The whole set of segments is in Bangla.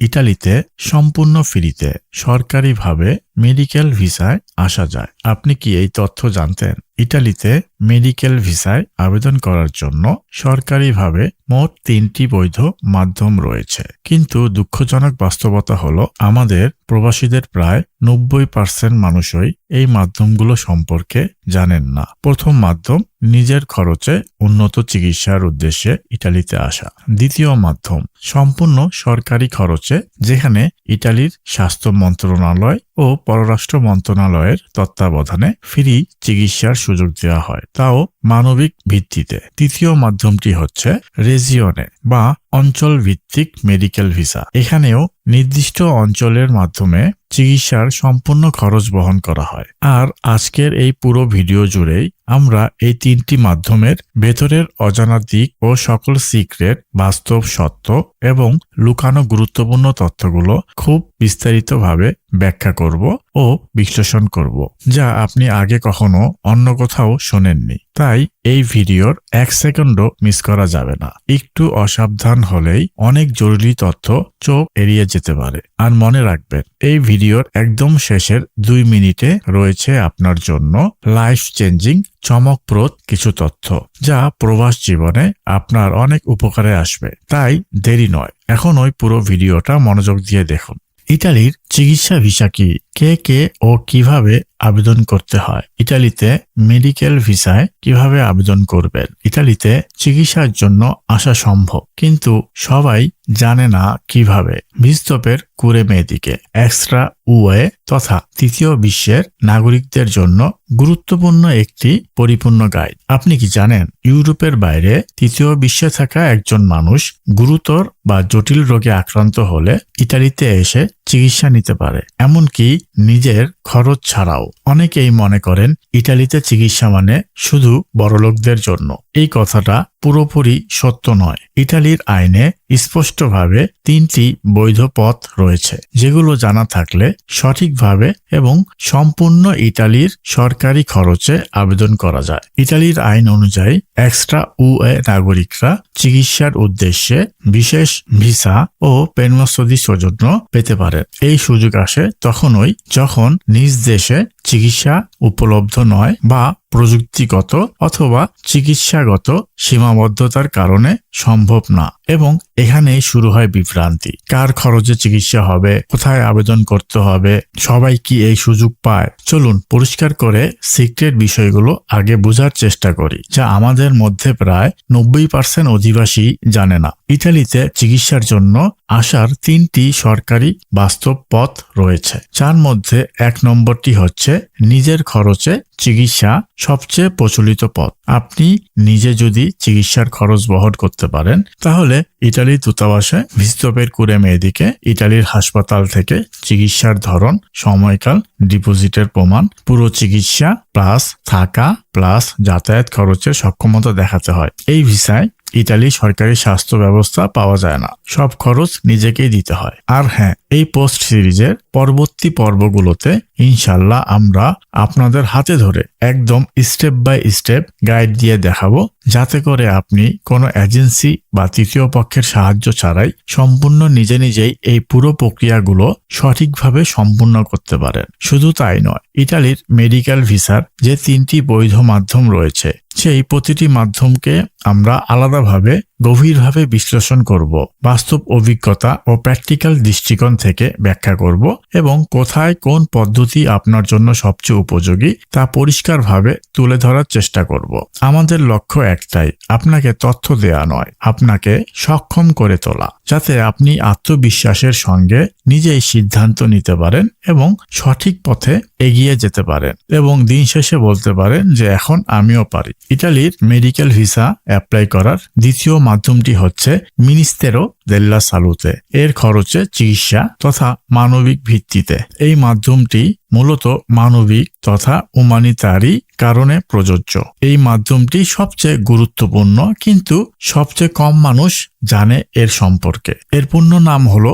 ইটালিতে সম্পূর্ণ ফ্রিতে সরকারিভাবে মেডিকেল ভিসায় আসা যায়। আপনি কি এই তথ্য জানতেন? ইটালিতে মেডিকেল ভিসায় আবেদন করার জন্য সরকারিভাবে মোট তিনটি বৈধ মাধ্যম রয়েছে। কিন্তু দুঃখজনক বাস্তবতা হলো, আমাদের প্রবাসীদের প্রায় নব্বই পার্সেন্ট মানুষই এই মাধ্যমগুলো সম্পর্কে জানেন না। প্রথম মাধ্যম, নিজের খরচে উন্নত চিকিৎসার উদ্দেশ্যে ইটালিতে আসা। দ্বিতীয় মাধ্যম, সম্পূর্ণ সরকারি খরচে, যেখানে ইটালির স্বাস্থ্য মন্ত্রণালয় ও পররাষ্ট্র মন্ত্রণালয়ের তত্ত্বাবধানে ফ্রি চিকিৎসার সুযোগ দেওয়া হয়। তাও মানবিক ভিত্তিতে। তৃতীয় মাধ্যমটি হচ্ছে রেজিয়নে বা অঞ্চল ভিত্তিক মেডিকেল ভিসা। এখানেও নির্দিষ্ট অঞ্চলের মাধ্যমে চিকিৎসার সম্পূর্ণ খরচ বহন করা হয়। আর আজকের এই পুরো ভিডিও জুড়েই আমরা এই তিনটি মাধ্যমের ভেতরের অজানা দিক ও সকল সিক্রেট, বাস্তব সত্য এবং লুকানো গুরুত্বপূর্ণ তথ্যগুলো খুব বিস্তারিতভাবে ব্যাখ্যা করব ও বিশ্লেষণ করব, যা আপনি আগে কখনো অন্য কোথাও শোনেননি। তাই এই ভিডিওর এক সেকেন্ডও মিস করা যাবে না। একটু অসাবধান হলেই অনেক জরুরি তথ্য চোখ এড়িয়ে যেতে পারে। আর মনে রাখবেন, এই ভিডিওর একদম শেষের দুই মিনিটে রয়েছে আপনার জন্য লাইফ চেঞ্জিং চমকপ্রদ কিছু তথ্য, যা প্রবাস জীবনে আপনার অনেক উপকারে আসবে। তাই দেরি নয়, এখন ওই পুরো ভিডিওটা মনোযোগ দিয়ে দেখুন। ইতালির চিকিৎসা ভিসা কি? কে কে ও কীভাবে আবেদন করতে হয়? ইটালিতে মেডিকেল ভিসায় কীভাবে আবেদন করবেন? ইতালিতে চিকিৎসার জন্য আসা সম্ভব, কিন্তু সবাই জানে না কীভাবে। বিস্তপের কুরে মেয়েদিকে এক্সট্রা উয়ে তথা তৃতীয় বিশ্বের নাগরিকদের জন্য গুরুত্বপূর্ণ একটি পরিপূর্ণ গাইড আপনি কি জানেন, ইউরোপের বাইরে তৃতীয় বিশ্বে থাকা একজন মানুষ গুরুতর বা জটিল রোগে আক্রান্ত হলে ইটালিতে এসে চিকিৎসা নিতে পারে? এমনকি নিজের খরচ ছাড়াও অনেকেই মনে করেন ইটালিতে চিকিৎসা মানে শুধু বড়লোকদের জন্য। এই কথাটা পুরোপুরি সত্য নয়। ইটালির আইনে স্পষ্টভাবে তিনটি বৈধ পথ রয়েছে, যেগুলো জানা থাকলে সঠিকভাবে এবং সম্পূর্ণ ইটালির সরকারি খরচে আবেদন করা যায়। ইটালির আইন অনুযায়ী এক্সট্রা এ নাগরিকরা চিকিৎসার উদ্দেশ্যে বিশেষ ভিসা ও পেনমস্তদি সৌজন্য পেতে পারেন এই সুযোগ আসে তখনই যখন নিজ দেশে চিকিৎসা উপলব্ধ নয় বা প্রযুক্তিগত অথবা চিকিৎসাগত সীমাবদ্ধতার কারণে সম্ভব না এবং এখানেই শুরু হয় বিভ্রান্তি। কার খরচে চিকিৎসা হবে? কোথায় আবেদন করতে হবে? সবাই কি এই সুযোগ পায়? চলুন পরিষ্কার করে সিক্রেট বিষয়গুলো আগে বোঝার চেষ্টা করি, যা আমাদের মধ্যে প্রায় নব্বই পার্সেন্ট অধিবাসী জানে না। ইতালিতে চিকিৎসার জন্য আসার তিনটি সরকারি বাস্তব পথ রয়েছে, যার মধ্যে এক নম্বরটি হচ্ছে নিজের খরচে চিকিৎসা সবচেয়ে প্রচলিত পথ। আপনি নিজে যদি চিকিৎসার খরচ বহন করতে পারেন, তাহলে ইটালির দূতাবাসে ভিস্তপের কুড়ে মেয়েদিকে ইটালির হাসপাতাল থেকে চিকিৎসার ধরন, সময়কাল, ডিপোজিটের প্রমাণ, পুরো চিকিৎসা প্লাস থাকা প্লাস যাতায়াত খরচের সক্ষমতা দেখাতে হয়। এই ভিসায় ইটালি সরকারি স্বাস্থ্য ব্যবস্থা পাওয়া যায় না। সব খরচ নিজেকেই দিতে হয়। আর হ্যাঁ এই পোস্ট সিরিজের পরবর্তী পর্বগুলোতে ইনশাল্লাহ আমরা আপনাদের হাতে ধরে একদম স্টেপ বাই স্টেপ গাইড দিয়ে দেখাবো, যাতে করে আপনি কোনো এজেন্সি বা তৃতীয় পক্ষের সাহায্য ছাড়াই সম্পূর্ণ নিজে নিজেই এই পুরো প্রক্রিয়াগুলো সঠিকভাবে সম্পূর্ণ করতে পারেন। শুধু তাই নয়, ইটালির মেডিকেল ভিসার যে তিনটি বৈধ মাধ্যম রয়েছে, সেই প্রতিটি মাধ্যমকে আমরা আলাদাভাবে গভীরভাবে বিশ্লেষণ করব, বাস্তব অভিজ্ঞতা ও প্র্যাকটিক্যাল দৃষ্টিকোণ থেকে ব্যাখ্যা করব এবং কোথায় কোন পদ্ধতি আপনার জন্য সবচেয়ে উপযোগী তা পরিষ্কারভাবে তুলে ধরার চেষ্টা করব। আমাদের লক্ষ্য একটাই, আপনাকে তথ্য দেয়া নয়, আপনাকে সক্ষম করে তোলা, যাতে আপনি আত্মবিশ্বাসের সঙ্গে নিজেই সিদ্ধান্ত নিতে পারেন এবং সঠিক পথে এগিয়ে যেতে পারেন এবং দিন শেষে বলতে পারেন যে, এখন আমিও পারি। ইটালির মেডিকেল ভিসা অ্যাপ্লাই করার দ্বিতীয় মাধ্যমটি হচ্ছে মিনিস্তেরো দেল্লা সালুতে। এর খরচে চিকিৎসা তথা মানবিক ভিত্তিতে। এই মাধ্যমটি মূলত মানবিক তথা উমানিতারি কারণে প্রযোজ্য। এই মাধ্যমটি সবচেয়ে গুরুত্বপূর্ণ কিন্তু সবচেয়ে কম মানুষ জানে এর সম্পর্কে। এর পূর্ণ নাম হলো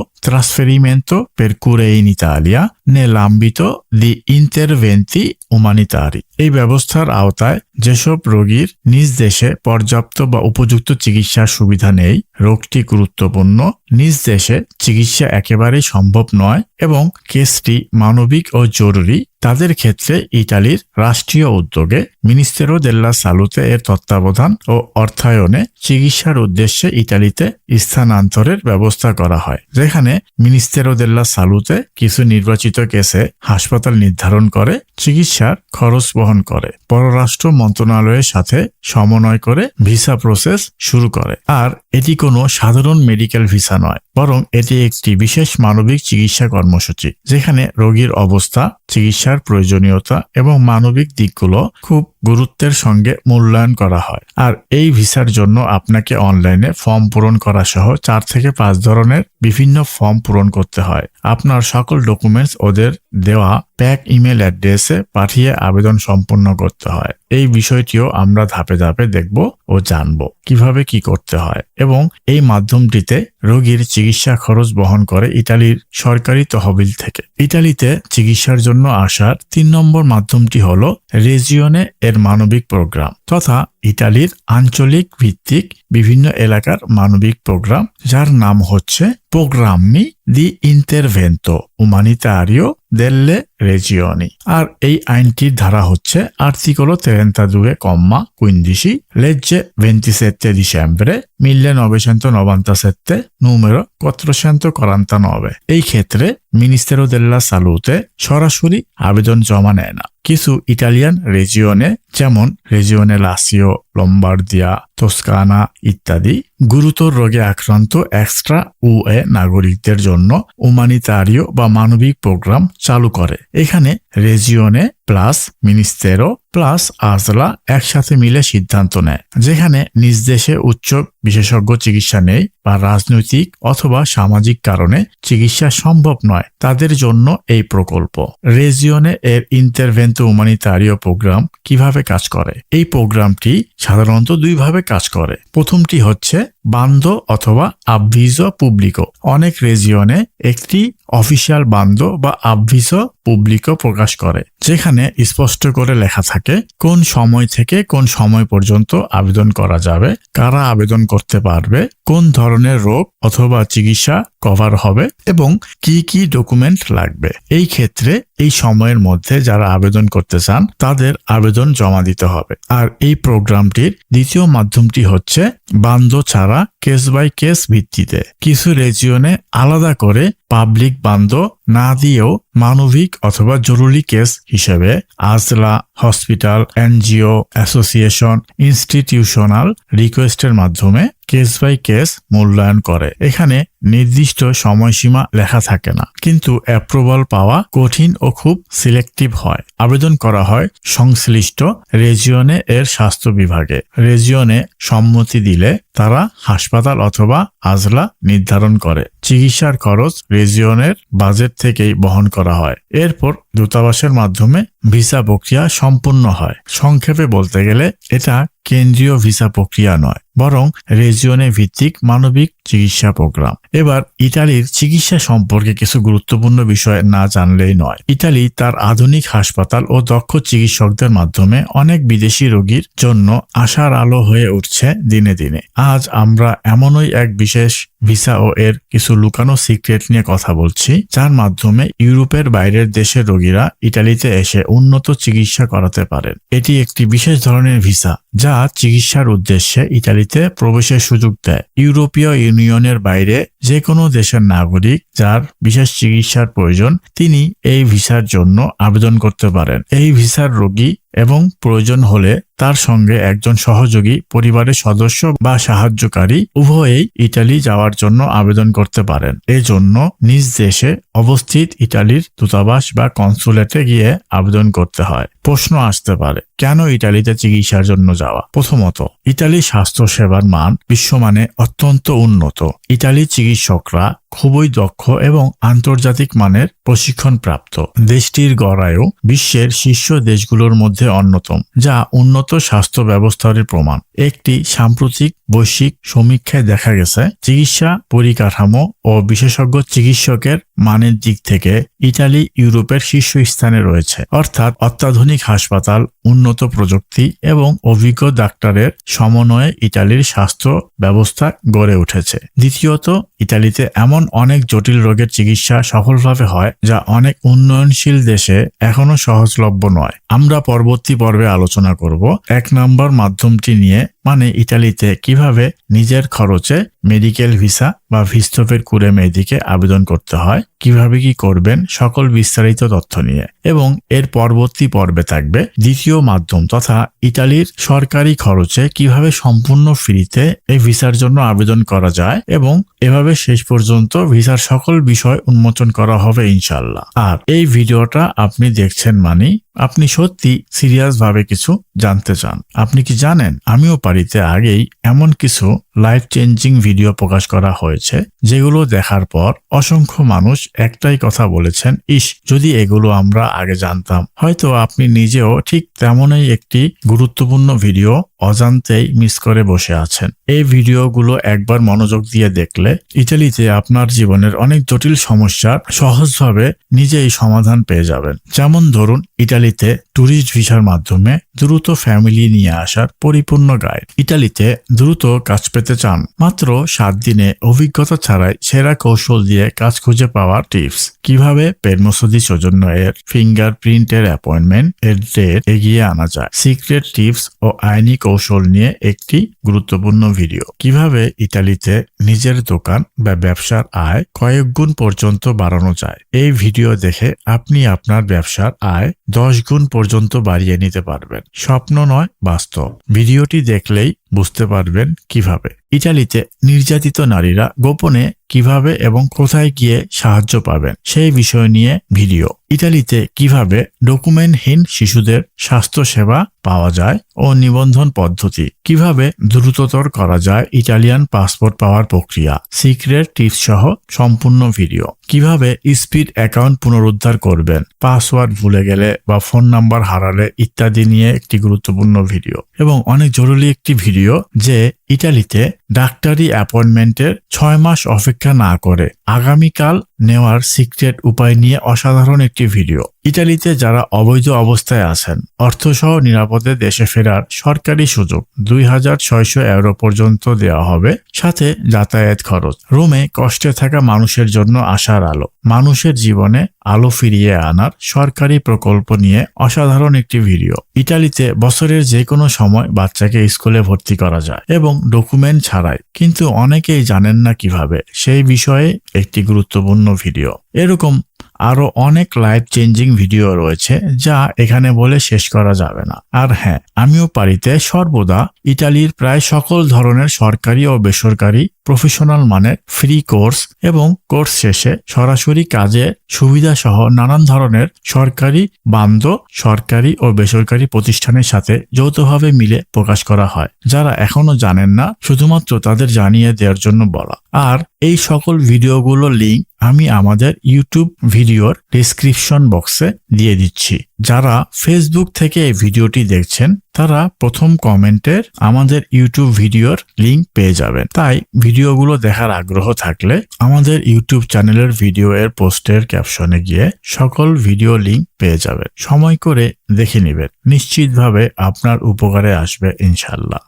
per cure in Italia nell'ambito di interventi umanitari এই ব্যবস্থার আওতায় যেসব রোগীর নিজ দেশে পর্যাপ্ত বা উপযুক্ত চিকিৎসার সুবিধা নেই রোগটি গুরুত্বপূর্ণ। নিজ দেশে চিকিৎসা একেবারেই সম্ভব নয়। এবং কেসটি মানবিক ও জরুরি, তাদের ক্ষেত্রে ইটালির রাষ্ট্রীয় উদ্যোগে মিনিস্টেরো দেল্লা সালুতে এর তত্ত্বাবধান ও অর্থায়নে চিকিৎসার উদ্দেশ্যে ইটালিতে স্থানান্তরের ব্যবস্থা করা হয়, যেখানে মিনিস্টেরো দেল্লা সালুতে কিছু নির্বাচিত কেসে হাসপাতাল নির্ধারণ করে, চিকিৎসার খরচ বহন করে, পররাষ্ট্র মন্ত্রণালয়ের সাথে সমন্বয় করে ভিসা প্রসেস শুরু করে। আর এটি কোনো সাধারণ মেডিকেল ভিসা নয়, বরং এটি একটি বিশেষ মানবিক চিকিৎসা কর্মসূচি, যেখানে রোগীর অবস্থা, চিকিৎসার প্রয়োজনীয়তা এবং মানবিক দিকগুলো খুব গুরুত্বের সঙ্গে মূল্যায়ন করা হয়। আর এই ভিসার জন্য আপনাকে অনলাইনে ফর্ম পূরণ করা সহ চার থেকে পাঁচ ধরনের বিভিন্ন ফর্ম পূরণ করতে হয়। আপনার সকল ডকুমেন্টস ওদের দেওয়া প্যাক ইমেল অ্যাড্রেসে পাঠিয়ে আবেদন সম্পন্ন করতে হয়। এই বিষয়টিও আমরা ধাপে ধাপে দেখব ও জানব কীভাবে কি করতে হয় এবং এই মাধ্যমটিতে রোগীর চিকিৎসা খরচ বহন করে ইতালির সরকারি তহবিল থেকে। ইটালিতে চিকিৎসার জন্য আসার তিন নম্বর মাধ্যমটি হল রেজিওনে এর মানবিক প্রোগ্রাম তথা ইটালির আঞ্চলিক ভিত্তিক বিভিন্ন এলাকার মানবিক প্রোগ্রাম, যার নাম হচ্ছে প্রোগ্রামি দি ইন্টারভেন্টো উমানিতারিও, দেল্লে রেজিওনি আর এই আইনটির ধারা হচ্ছে আর্টিকolo 32 comma 15 legge 27 dicembre 1997 numero 449 এই ক্ষেত্রে মিনিস্টেরো দেল্লা সালুতে সরাসরি আবেদন জমা নেয় না। কিছু ইটালিয়ান রেজিওনে যেমন রেজিওনে লাসিও, লম্বার্দিয়া, তোস্কানা ইত্যাদি গুরুতর রোগে আক্রান্ত এক্সট্রা ও এ নাগরিকদের জন্য উমানিতারীয় বা মানবিক প্রোগ্রাম চালু করে। এখানে রেজিওনে প্লাস মিনিস্টেরো প্লাস আজলা একসাথে মিলে সিদ্ধান্ত নেয়, যেখানে নিজ দেশে উচ্চ বিশেষজ্ঞ চিকিৎসা নেই বা রাজনৈতিক অথবা সামাজিক কারণে চিকিৎসা সম্ভব নয়। তাদের জন্য এই প্রকল্প। রেজিওনে এর ইন্টারভেন্টো উমানিতারীয় প্রোগ্রাম কীভাবে কাজ করে? এই প্রোগ্রামটি সাধারণত দুইভাবে কাজ করে। প্রথমটি হচ্ছে বান্ধ অথবা আবভিজ পুবলিকো অনেক রেজিওনে একটি অফিসিয়াল বান্ধ বা আবভিজ পুবলিকো প্রকাশ করে, যেখানে স্পষ্ট করে লেখা থাকে কোন সময় থেকে কোন সময় পর্যন্ত আবেদন করা যাবে, কারা আবেদন করতে পারবে কোন ধরনের রোগ অথবা চিকিৎসা কভার হবে এবং কি কি ডকুমেন্ট লাগবে? এই ক্ষেত্রে এই সময়ের মধ্যে যারা আবেদন করতে চান, তাদের আবেদন জমা দিতে হবে। আর এই প্রোগ্রামটির দ্বিতীয় মাধ্যমটি হচ্ছে বান্ধ ছাড়া কেস বাই কেস ভিত্তিতে। কিছু রেজিওনে আলাদা করে পাবলিক বান্ধ না দিয়েও মানবিক অথবা জরুরি কেস হিসেবে আজলা, হসপিটাল, এনজিও, অ্যাসোসিয়েশন, ইনস্টিটিউশনাল রিকোয়েস্টের মাধ্যমে কেস বাই কেস মূল্যায়ন করে। এখানে নির্দিষ্ট সময়সীমা লেখা থাকে না। কিন্তু অ্যাপ্রুভাল পাওয়া কঠিন ও খুব সিলেক্টিভ হয়। আবেদন করা হয় সংশ্লিষ্ট রেজিওনে এর স্বাস্থ্য বিভাগে। রেজিওনে সম্মতি দিলে তারা হাসপাতাল অথবা আজলা নির্ধারণ করে। চিকিৎসার খরচ রেজিওনের বাজেট থেকেই বহন করা হয়। এরপর দূতাবাসের মাধ্যমে ভিসা প্রক্রিয়া সম্পূর্ণ হয়। সংক্ষেপে বলতে গেলে এটা কেন্দ্রীয় ভিসা প্রক্রিয়া নয়, বরং রেজিওনে ভিত্তিক মানবিক চিকিৎসা প্রোগ্রাম। এবার, ইতালির চিকিৎসা সম্পর্কে কিছু গুরুত্বপূর্ণ বিষয় না জানলেই নয়। ইতালি তার আধুনিক হাসপাতাল ও দক্ষ চিকিৎসকদের মাধ্যমে অনেক বিদেশি রোগীর জন্য আশার আলো হয়ে উঠছে দিনে দিনে। আজ আমরা এমনই এক বিশেষ ভিসা ও এর কিছু লুকানো সিক্রেট নিয়ে কথা বলছি, যার মাধ্যমে ইউরোপের বাইরের দেশের রোগীরা ইটালিতে এসে উন্নত চিকিৎসা করাতে পারেন। এটি একটি বিশেষ ধরনের ভিসা, যা চিকিৎসার উদ্দেশ্যে ইটালিতে প্রবেশের সুযোগ দেয়। ইউরোপীয় ইউনিয়নের বাইরে যে কোনো দেশের নাগরিক যার বিশেষ চিকিৎসার প্রয়োজন, তিনি এই ভিসার জন্য আবেদন করতে পারেন। এই ভিসার রোগী এবং প্রয়োজন হলে তার সঙ্গে একজন সহযোগী পরিবারের সদস্য বা সাহায্যকারী উভয়েই ইটালি যাওয়ার জন্য আবেদন করতে পারেন। এজন্য নিজ দেশে অবস্থিত ইটালির দূতাবাস বা কনসুলেটে গিয়ে আবেদন করতে হয়। প্রশ্ন আসতে পারে, কেন ইটালিতে চিকিৎসার জন্য যাওয়া? প্রথমত ইটালি স্বাস্থ্য সেবার মান বিশ্বমানে অত্যন্ত উন্নত। ইটালির চিকিৎসকরা খুবই দক্ষ এবং আন্তর্জাতিক মানের প্রশিক্ষণ প্রাপ্ত দেশটির গড়ায়ও বিশ্বের শীর্ষ দেশগুলোর মধ্যে অন্যতম, যা উন্নত স্বাস্থ্য ব্যবস্থার প্রমাণ। একটি সাম্প্রতিক বৈশ্বিক সমীক্ষায় দেখা গেছে, চিকিৎসা পরিকাঠামো ও বিশেষজ্ঞ চিকিৎসকের মানের দিক থেকে ইটালি ইউরোপের শীর্ষ স্থানে রয়েছে। অর্থাৎ অত্যাধুনিক হাসপাতাল, উন্নত প্রযুক্তি এবং অভিজ্ঞ ডাক্তারের সমন্বয়ে ইটালির স্বাস্থ্য ব্যবস্থা গড়ে উঠেছে। দ্বিতীয়ত ইতালিতে এমন অনেক জটিল রোগের চিকিৎসা সফলভাবে হয় যা অনেক উন্নয়নশীল দেশে এখনও সহজলভ্য নয়। আমরা পরবর্তী পর্বে আলোচনা করব। এক নম্বর মাধ্যমটি নিয়ে মানে ইটালিতে কীভাবে নিজের খরচে মেডিকেল ভিসা বা ভিস্তফের কুরে মেয়েদিকে আবেদন করতে হয়, কীভাবে কি করবেন, সকল বিস্তারিত তথ্য নিয়ে। এবং এর পরবর্তী পর্বে থাকবে দ্বিতীয় মাধ্যম তথা ইটালির সরকারি খরচে কীভাবে সম্পূর্ণ ফ্রিতে এই ভিসার জন্য আবেদন করা যায় এবং এভাবে শেষ পর্যন্ত ভিসার সকল বিষয় উন্মোচন করা হবে ইনশাল্লাহ আর এই ভিডিওটা আপনি দেখছেন মানে আপনি সত্যি সিরিয়াসভাবে কিছু জানতে চান। আপনি কি জানেন, আমিও পারিতে আগেই এমন কিছু লাইফ চেঞ্জিং ভিডিও প্রকাশ করা হয়েছে, যেগুলো দেখার পর অসংখ্য মানুষ একটাই কথা বলেছেন, ইস, যদি এগুলো আমরা আগে জানতাম। হয়তো আপনি নিজেও ঠিক তেমনই একটি গুরুত্বপূর্ণ ভিডিও অজান্তেই মিস করে বসে আছেন। এই ভিডিওগুলো একবার মনোযোগ দিয়ে দেখলে ইটালিতে আপনার জীবনের অনেক জটিল সমস্যার সহজভাবে নিজেই সমাধান পেয়ে যাবেন। যেমন ধরুন ইটালিতে ট্যুরিস্ট ভিসার মাধ্যমে দ্রুত ফ্যামিলি নিয়ে আসার পরিপূর্ণ গাইড ইটালিতে দ্রুত কাজ পেতে চান। মাত্র সাত দিনে অভিজ্ঞতা ছাড়াই সেরা কৌশল দিয়ে কাজ খুঁজে পাওয়ার টিপস কীভাবে পেরমোসদি সৌজন্য এর ফিঙ্গার প্রিন্টের অ্যাপয়েন্টমেন্ট এর ডেট এগিয়ে আনা যায়? সিক্রেট টিপস ও আইনি কৌশল নিয়ে একটি গুরুত্বপূর্ণ ভিডিও কীভাবে ইতালিতে নিজের দোকান বা ব্যবসার আয় কয়েক গুণ পর্যন্ত বাড়ানো যায়? এই ভিডিও দেখে আপনি আপনার ব্যবসার আয় দশ গুণ পর্যন্ত বাড়িয়ে নিতে পারবেন। স্বপ্ন নয় বাস্তব। ভিডিওটি দেখলেই বুঝতে পারবেন কীভাবে। ইটালিতে নির্যাতিত নারীরা গোপনে কীভাবে এবং কোথায় গিয়ে সাহায্য পাবেন সেই বিষয় নিয়ে ভিডিও। ইটালিতে কীভাবে ডকুমেন্টহীন শিশুদের স্বাস্থ্য সেবা পাওয়া যায় ও নিবন্ধন পদ্ধতি, কীভাবে দ্রুততর করা যায় ইটালিয়ান পাসপোর্ট পাওয়ার প্রক্রিয়া, সিক্রেট টিপস সহ সম্পূর্ণ ভিডিও। কীভাবে স্পিড অ্যাকাউন্ট পুনরুদ্ধার করবেন, পাসওয়ার্ড ভুলে গেলে বা ফোন নাম্বার হারালে ইত্যাদি নিয়ে একটি গুরুত্বপূর্ণ ভিডিও এবং অনেক জরুরি একটি ভিডিও। যে ইটালিতে ডাক্তারি অ্যাপয়েন্টমেন্টের ছয় মাস অপেক্ষা না করে আগামীকাল নেওয়ার সিক্রেট উপায় নিয়ে অসাধারণ একটি ভিডিও। ইটালিতে যারা অবৈধ অবস্থায় আছেন, অর্থসহ নিরাপদে দেশে ফেরার সরকারি সুযোগ দুই হাজার ছয়শো ইউরো পর্যন্ত দেওয়া হবে, সাথে যাতায়াত খরচ। রোমে কষ্টে থাকা মানুষের জন্য আশার আলো, মানুষের জীবনে আলো ফিরিয়ে আনার সরকারি প্রকল্প নিয়ে অসাধারণ একটি ভিডিও। ইটালিতে বছরের যে কোনো সময় বাচ্চাকে স্কুলে ভর্তি করা যায় এবং ডকুমেন্ট ছাড়াই কিন্তু অনেকেই জানেন না কীভাবে। সেই বিষয়ে একটি গুরুত্বপূর্ণ ভিডিও এরকম আরও অনেক লাইফ চেঞ্জিং ভিডিও রয়েছে যা এখানে বলে শেষ করা যাবে না। আর হ্যাঁ আমিও পারিতে সর্বদা ইটালির প্রায় সকল ধরনের সরকারি ও বেসরকারি প্রফেশনাল মানের ফ্রি কোর্স এবং কোর্স শেষে সরাসরি কাজে সুবিধা সহ নানান ধরনের সরকারি বান্ধ, সরকারি ও বেসরকারি প্রতিষ্ঠানের সাথে যৌথভাবে মিলে প্রকাশ করা হয়, যারা এখনও জানেন না, শুধুমাত্র তাদের জানিয়ে দেওয়ার জন্য বলা। আর এই সকল ভিডিওগুলোর লিঙ্ক আমি আমাদের ইউটিউব ভিডিওর ডিসক্রিপশন বক্সে দিয়ে দিচ্ছি। যারা ফেসবুক থেকে এই ভিডিওটি দেখছেন, তারা প্রথম কমেন্টের আমাদের ইউটিউব ভিডিওর লিঙ্ক পেয়ে যাবেন। তাই ভিডিওগুলো দেখার আগ্রহ থাকলে আমাদের ইউটিউব চ্যানেলের ভিডিও এর পোস্টের ক্যাপশনে গিয়ে সকল ভিডিও লিঙ্ক পেয়ে যাবেন। সময় করে দেখে নেবেন। নিশ্চিতভাবে আপনার উপকারে আসবে ইনশাল্লাহ